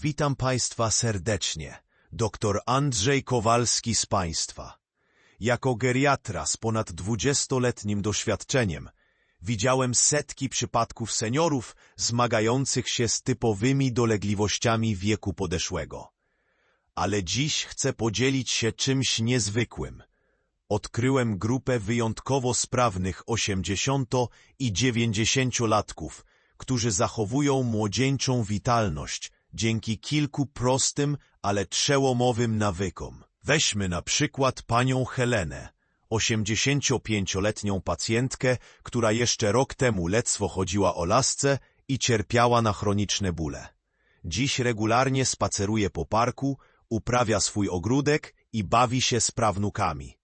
Witam Państwa serdecznie. Dr Andrzej Kowalski z Państwa. Jako geriatra z ponad dwudziestoletnim doświadczeniem widziałem setki przypadków seniorów zmagających się z typowymi dolegliwościami wieku podeszłego. Ale dziś chcę podzielić się czymś niezwykłym. Odkryłem grupę wyjątkowo sprawnych 80- i 90-latków, którzy zachowują młodzieńczą witalność dzięki kilku prostym, ale przełomowym nawykom. Weźmy na przykład panią Helenę, 85-letnią pacjentkę, która jeszcze rok temu lectwo chodziła o lasce i cierpiała na chroniczne bóle. Dziś regularnie spaceruje po parku, uprawia swój ogródek i bawi się z prawnukami.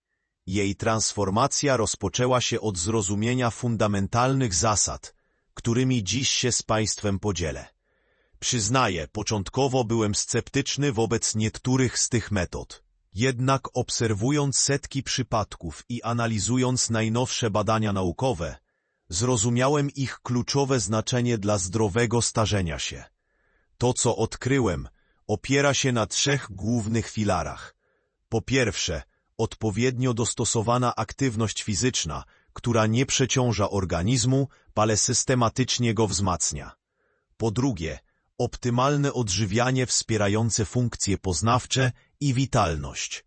Jej transformacja rozpoczęła się od zrozumienia fundamentalnych zasad, którymi dziś się z Państwem podzielę. Przyznaję, początkowo byłem sceptyczny wobec niektórych z tych metod. Jednak obserwując setki przypadków i analizując najnowsze badania naukowe, zrozumiałem ich kluczowe znaczenie dla zdrowego starzenia się. To, co odkryłem, opiera się na trzech głównych filarach. Po pierwsze, odpowiednio dostosowana aktywność fizyczna, która nie przeciąża organizmu, ale systematycznie go wzmacnia. Po drugie, optymalne odżywianie wspierające funkcje poznawcze i witalność.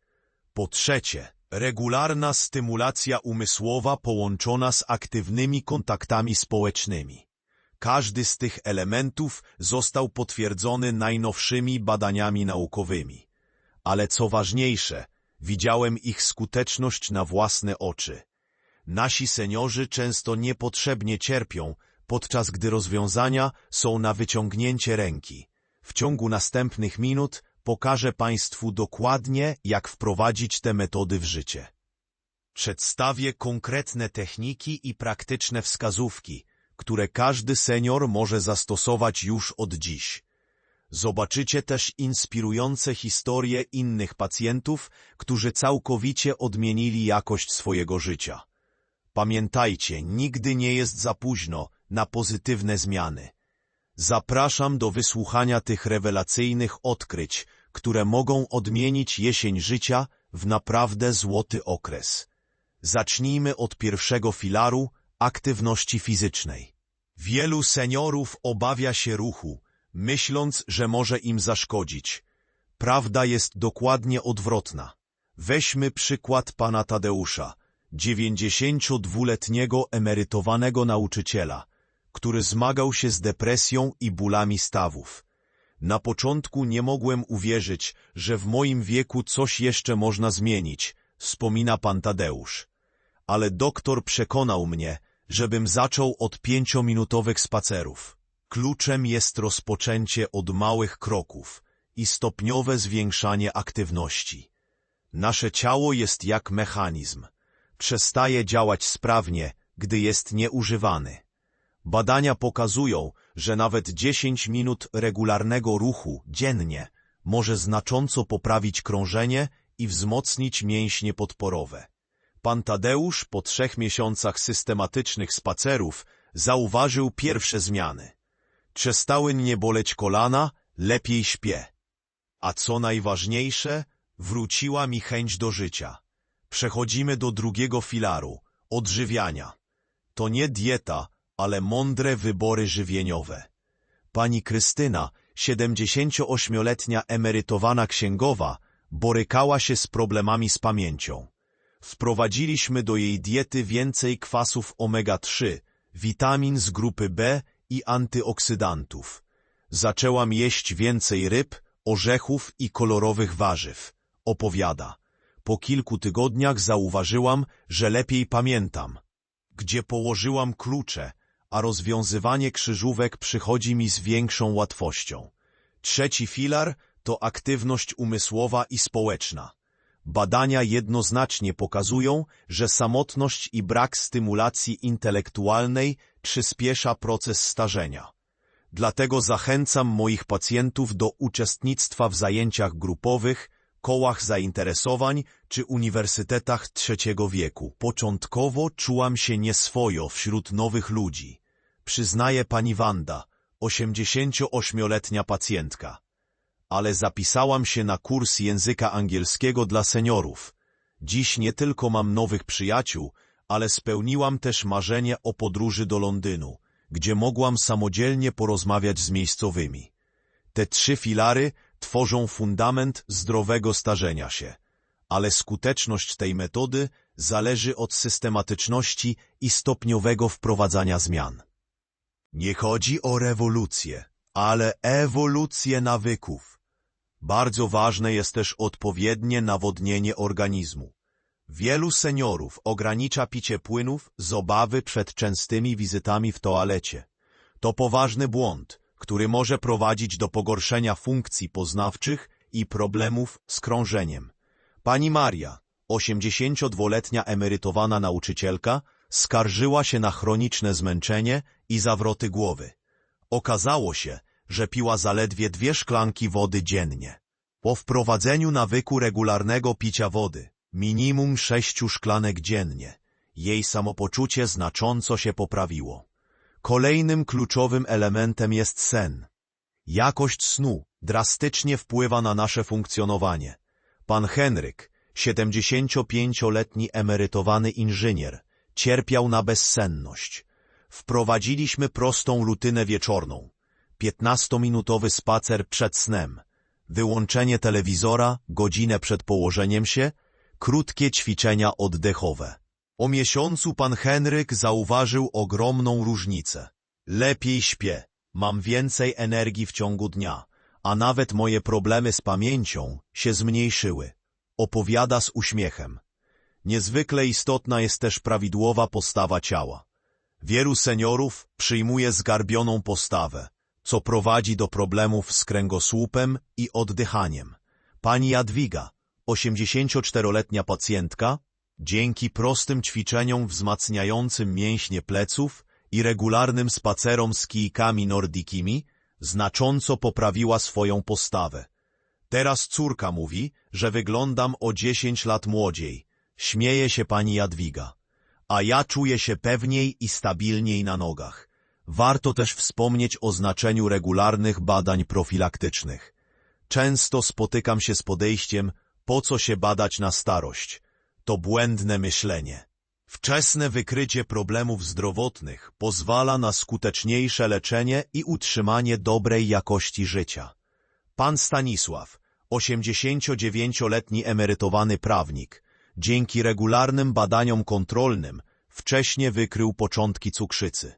Po trzecie, regularna stymulacja umysłowa połączona z aktywnymi kontaktami społecznymi. Każdy z tych elementów został potwierdzony najnowszymi badaniami naukowymi. Ale co ważniejsze, widziałem ich skuteczność na własne oczy. Nasi seniorzy często niepotrzebnie cierpią, podczas gdy rozwiązania są na wyciągnięcie ręki. W ciągu następnych minut pokażę Państwu dokładnie, jak wprowadzić te metody w życie. Przedstawię konkretne techniki i praktyczne wskazówki, które każdy senior może zastosować już od dziś. Zobaczycie też inspirujące historie innych pacjentów, którzy całkowicie odmienili jakość swojego życia. Pamiętajcie, nigdy nie jest za późno na pozytywne zmiany. Zapraszam do wysłuchania tych rewelacyjnych odkryć, które mogą odmienić jesień życia w naprawdę złoty okres. Zacznijmy od pierwszego filaru aktywności fizycznej. Wielu seniorów obawia się ruchu, myśląc, że może im zaszkodzić. Prawda jest dokładnie odwrotna. Weźmy przykład pana Tadeusza, 92-letniego emerytowanego nauczyciela, który zmagał się z depresją i bólami stawów. Na początku nie mogłem uwierzyć, że w moim wieku coś jeszcze można zmienić, wspomina pan Tadeusz. Ale doktor przekonał mnie, żebym zaczął od pięciominutowych spacerów. Kluczem jest rozpoczęcie od małych kroków i stopniowe zwiększanie aktywności. Nasze ciało jest jak mechanizm. Przestaje działać sprawnie, gdy jest nieużywany. Badania pokazują, że nawet 10 minut regularnego ruchu dziennie może znacząco poprawić krążenie i wzmocnić mięśnie podporowe. Pan Tadeusz po trzech miesiącach systematycznych spacerów zauważył pierwsze zmiany. Przestały nie boleć kolana, lepiej śpię. A co najważniejsze, wróciła mi chęć do życia. Przechodzimy do drugiego filaru, odżywiania. To nie dieta, ale mądre wybory żywieniowe. Pani Krystyna, 78-letnia emerytowana księgowa, borykała się z problemami z pamięcią. Wprowadziliśmy do jej diety więcej kwasów omega-3, witamin z grupy B i antyoksydantów. Zaczęłam jeść więcej ryb, orzechów i kolorowych warzyw. Opowiada. Po kilku tygodniach zauważyłam, że lepiej pamiętam. Gdzie położyłam klucze, a rozwiązywanie krzyżówek przychodzi mi z większą łatwością. Trzeci filar to aktywność umysłowa i społeczna. Badania jednoznacznie pokazują, że samotność i brak stymulacji intelektualnej przyspiesza proces starzenia. Dlatego zachęcam moich pacjentów do uczestnictwa w zajęciach grupowych, kołach zainteresowań czy uniwersytetach trzeciego wieku. Początkowo czułam się nieswojo wśród nowych ludzi. Przyznaje pani Wanda, 88-letnia pacjentka. ale zapisałam się na kurs języka angielskiego dla seniorów. Dziś nie tylko mam nowych przyjaciół, ale spełniłam też marzenie o podróży do Londynu, gdzie mogłam samodzielnie porozmawiać z miejscowymi. Te trzy filary tworzą fundament zdrowego starzenia się, ale skuteczność tej metody zależy od systematyczności i stopniowego wprowadzania zmian. Nie chodzi o rewolucję, ale ewolucję nawyków. Bardzo ważne jest też odpowiednie nawodnienie organizmu. Wielu seniorów ogranicza picie płynów z obawy przed częstymi wizytami w toalecie. To poważny błąd, który może prowadzić do pogorszenia funkcji poznawczych i problemów z krążeniem. Pani Maria, 82-letnia emerytowana nauczycielka, skarżyła się na chroniczne zmęczenie i zawroty głowy. Okazało się, że piła zaledwie dwie szklanki wody dziennie. Po wprowadzeniu nawyku regularnego picia wody, minimum sześciu szklanek dziennie, jej samopoczucie znacząco się poprawiło. Kolejnym kluczowym elementem jest sen. Jakość snu drastycznie wpływa na nasze funkcjonowanie. Pan Henryk, 75-letni emerytowany inżynier, cierpiał na bezsenność. Wprowadziliśmy prostą rutynę wieczorną. 15-minutowy spacer przed snem, wyłączenie telewizora godzinę przed położeniem się, krótkie ćwiczenia oddechowe. O miesiącu pan Henryk zauważył ogromną różnicę. Lepiej śpię, mam więcej energii w ciągu dnia, a nawet moje problemy z pamięcią się zmniejszyły. Opowiada z uśmiechem. Niezwykle istotna jest też prawidłowa postawa ciała. Wielu seniorów przyjmuje zgarbioną postawę, co prowadzi do problemów z kręgosłupem i oddychaniem. Pani Jadwiga, 84-letnia pacjentka, dzięki prostym ćwiczeniom wzmacniającym mięśnie pleców i regularnym spacerom z kijkami nordikimi, znacząco poprawiła swoją postawę. Teraz córka mówi, że wyglądam o 10 lat młodziej. Śmieje się pani Jadwiga. A ja czuję się pewniej i stabilniej na nogach. Warto też wspomnieć o znaczeniu regularnych badań profilaktycznych. Często spotykam się z podejściem, po co się badać na starość. To błędne myślenie. Wczesne wykrycie problemów zdrowotnych pozwala na skuteczniejsze leczenie i utrzymanie dobrej jakości życia. Pan Stanisław, 89-letni emerytowany prawnik, dzięki regularnym badaniom kontrolnym wcześnie wykrył początki cukrzycy.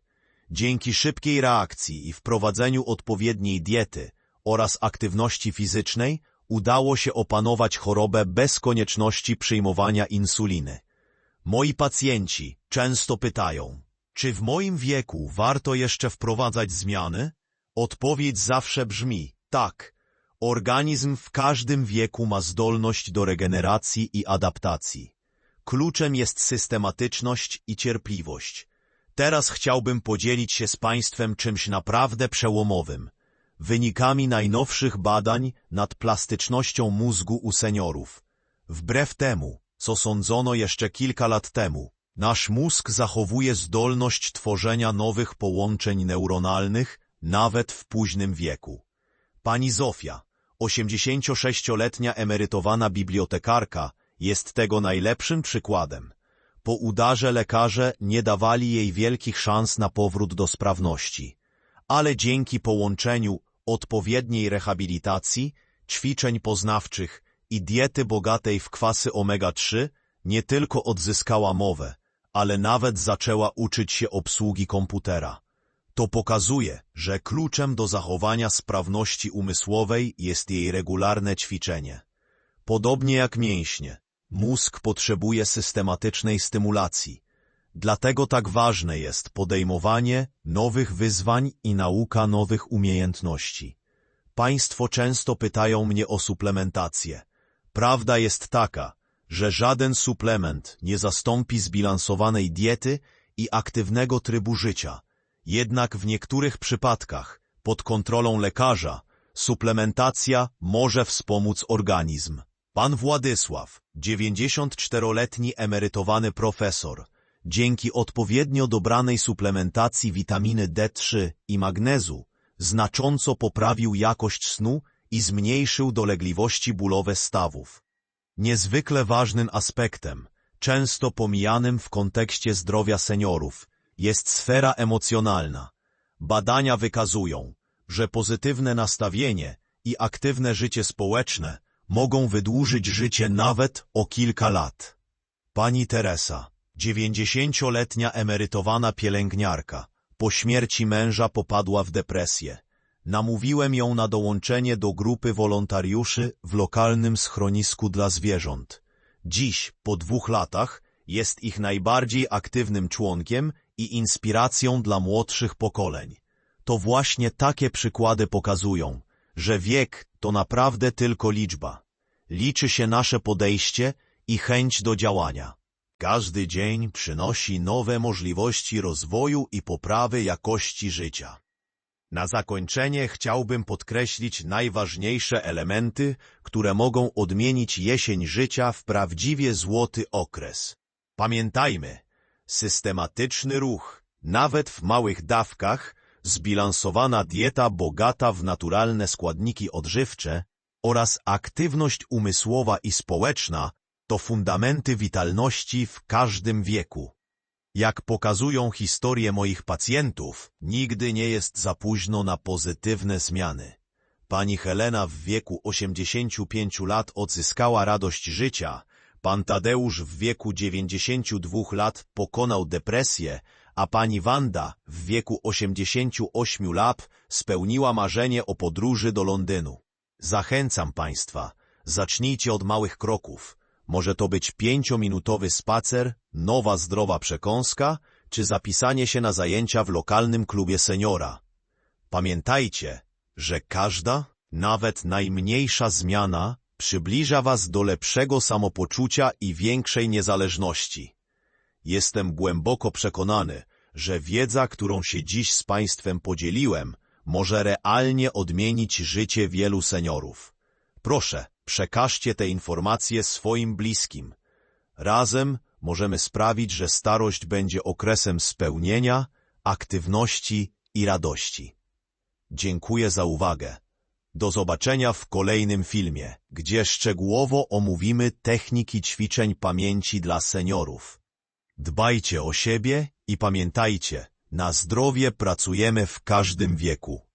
Dzięki szybkiej reakcji i wprowadzeniu odpowiedniej diety oraz aktywności fizycznej udało się opanować chorobę bez konieczności przyjmowania insuliny. Moi pacjenci często pytają, czy w moim wieku warto jeszcze wprowadzać zmiany? Odpowiedź zawsze brzmi, tak. Organizm w każdym wieku ma zdolność do regeneracji i adaptacji. Kluczem jest systematyczność i cierpliwość. Teraz chciałbym podzielić się z Państwem czymś naprawdę przełomowym. Wynikami najnowszych badań nad plastycznością mózgu u seniorów. Wbrew temu, co sądzono jeszcze kilka lat temu, nasz mózg zachowuje zdolność tworzenia nowych połączeń neuronalnych nawet w późnym wieku. Pani Zofia, 86-letnia emerytowana bibliotekarka, jest tego najlepszym przykładem. Po udarze lekarze nie dawali jej wielkich szans na powrót do sprawności, ale dzięki połączeniu odpowiedniej rehabilitacji, ćwiczeń poznawczych i diety bogatej w kwasy omega-3 nie tylko odzyskała mowę, ale nawet zaczęła uczyć się obsługi komputera. To pokazuje, że kluczem do zachowania sprawności umysłowej jest jej regularne ćwiczenie. Podobnie jak mięśnie, mózg potrzebuje systematycznej stymulacji. Dlatego tak ważne jest podejmowanie nowych wyzwań i nauka nowych umiejętności. Państwo często pytają mnie o suplementację. Prawda jest taka, że żaden suplement nie zastąpi zbilansowanej diety i aktywnego trybu życia. Jednak w niektórych przypadkach, pod kontrolą lekarza, suplementacja może wspomóc organizm. Pan Władysław, 94-letni emerytowany profesor, dzięki odpowiednio dobranej suplementacji witaminy D3 i magnezu, znacząco poprawił jakość snu i zmniejszył dolegliwości bólowe stawów. Niezwykle ważnym aspektem, często pomijanym w kontekście zdrowia seniorów, jest sfera emocjonalna. Badania wykazują, że pozytywne nastawienie i aktywne życie społeczne mogą wydłużyć życie nawet o kilka lat. Pani Teresa, 90-letnia emerytowana pielęgniarka, po śmierci męża popadła w depresję. Namówiłem ją na dołączenie do grupy wolontariuszy w lokalnym schronisku dla zwierząt. Dziś, po dwóch latach, jest ich najbardziej aktywnym członkiem i inspiracją dla młodszych pokoleń. To właśnie takie przykłady pokazują, że wiek to naprawdę tylko liczba. Liczy się nasze podejście i chęć do działania. Każdy dzień przynosi nowe możliwości rozwoju i poprawy jakości życia. Na zakończenie chciałbym podkreślić najważniejsze elementy, które mogą odmienić jesień życia w prawdziwie złoty okres. Pamiętajmy, systematyczny ruch, nawet w małych dawkach, zbilansowana dieta bogata w naturalne składniki odżywcze oraz aktywność umysłowa i społeczna to fundamenty witalności w każdym wieku. Jak pokazują historie moich pacjentów, nigdy nie jest za późno na pozytywne zmiany. Pani Helena w wieku 85 lat odzyskała radość życia, pan Tadeusz w wieku 92 lat pokonał depresję, a pani Wanda w wieku 88 lat spełniła marzenie o podróży do Londynu. Zachęcam Państwa, zacznijcie od małych kroków. Może to być pięciominutowy spacer, nowa zdrowa przekąska, czy zapisanie się na zajęcia w lokalnym klubie seniora. Pamiętajcie, że każda, nawet najmniejsza zmiana przybliża Was do lepszego samopoczucia i większej niezależności. Jestem głęboko przekonany, że wiedza, którą się dziś z Państwem podzieliłem, może realnie odmienić życie wielu seniorów. Proszę, przekażcie te informacje swoim bliskim. Razem możemy sprawić, że starość będzie okresem spełnienia, aktywności i radości. Dziękuję za uwagę. Do zobaczenia w kolejnym filmie, gdzie szczegółowo omówimy techniki ćwiczeń pamięci dla seniorów. Dbajcie o siebie i pamiętajcie, na zdrowie pracujemy w każdym wieku.